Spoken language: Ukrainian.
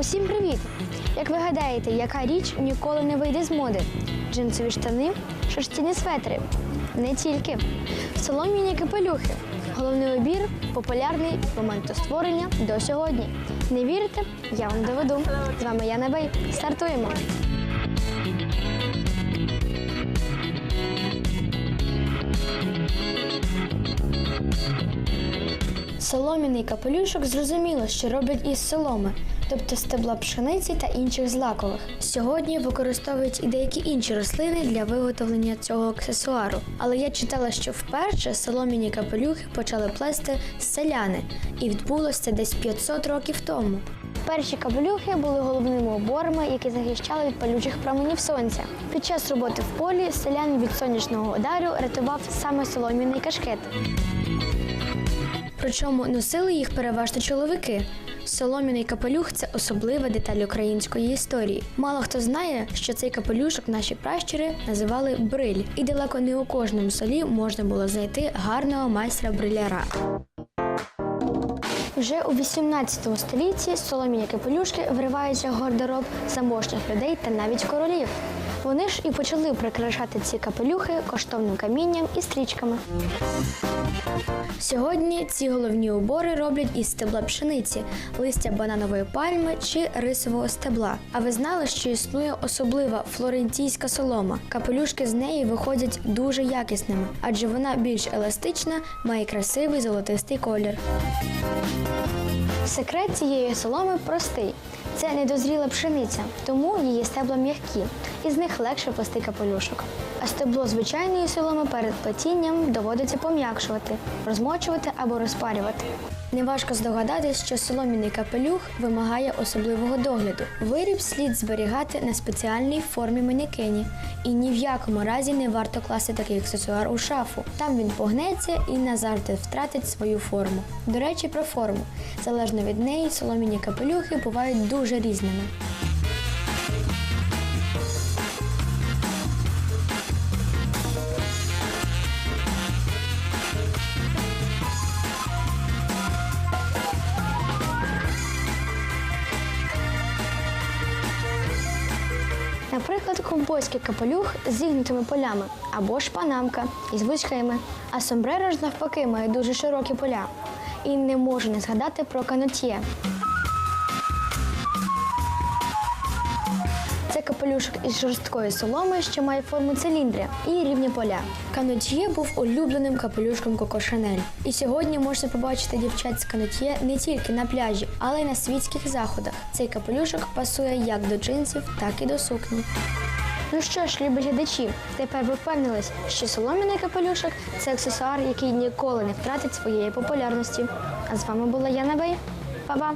Усім привіт! Як ви гадаєте, яка річ ніколи не вийде з моди? Джинсові штани, шерстяні светри. Не тільки. Солом'яні капелюхи. Головний обір популярний моменту створення до сьогодні. Не вірите? Я вам доведу. З вами Яна Бей. Стартуємо. Солом'яний капелюшок зрозуміло, що роблять із соломи, тобто стебла пшениці та інших злакових. Сьогодні використовують і деякі інші рослини для виготовлення цього аксесуару. Але я читала, що вперше солом'яні капелюхи почали плести селяни, і відбулося це десь 500 років тому. Перші капелюхи були головними уборами, які захищали від палючих променів сонця. Під час роботи в полі селян від сонячного удару рятував саме солом'яний кашкет. Причому носили їх переважно чоловіки. Солом'яний капелюх це особлива деталь української історії. Мало хто знає, що цей капелюшок наші пращури називали бриль, і далеко не у кожному селі можна було знайти гарного майстра бриляра. Вже у 18 столітті солом'яні капелюшки вриваються в гардероб заможних людей та навіть королів. Вони ж і почали прикрашати ці капелюхи коштовним камінням і стрічками. Сьогодні ці головні убори роблять із стебла пшениці, листя бананової пальми чи рисового стебла. А ви знали, що існує особлива флорентійська солома? Капелюшки з неї виходять дуже якісними, адже вона більш еластична, має красивий золотистий колір. Секрет цієї соломи простий. Це недозріла пшениця, тому її стебла м'які, і з них легше плести капелюшок. А стебло звичайної соломи перед плетінням доводиться пом'якшувати, розмочувати або розпарювати. Неважко здогадатись, що соломіний капелюх вимагає особливого догляду. Виріб слід зберігати на спеціальній формі манекені, і ні в якому разі не варто класти такий аксесуар у шафу. Там він погнеться і назавжди втратить свою форму. До речі, про форму. Залежно від неї, соломіні капелюхи бувають дуже різними. Наприклад, ковбойський капелюх з зігнутими полями або ж панамка із вузькими. А сомбреро ж навпаки має дуже широкі поля. І не можу не згадати про канотє. Це капелюшок із жорсткої соломи, що має форму циліндря і рівні поля. Канотьє був улюбленим капелюшком Коко Шанель. І сьогодні можна побачити дівчат з канотьє не тільки на пляжі, але й на світських заходах. Цей капелюшок пасує як до джинсів, так і до сукні. Ну що ж, любі глядачі, тепер ви впевнились, що солом'яний капелюшок це аксесуар, який ніколи не втратить своєї популярності. А з вами була Яна Бей. Па-па!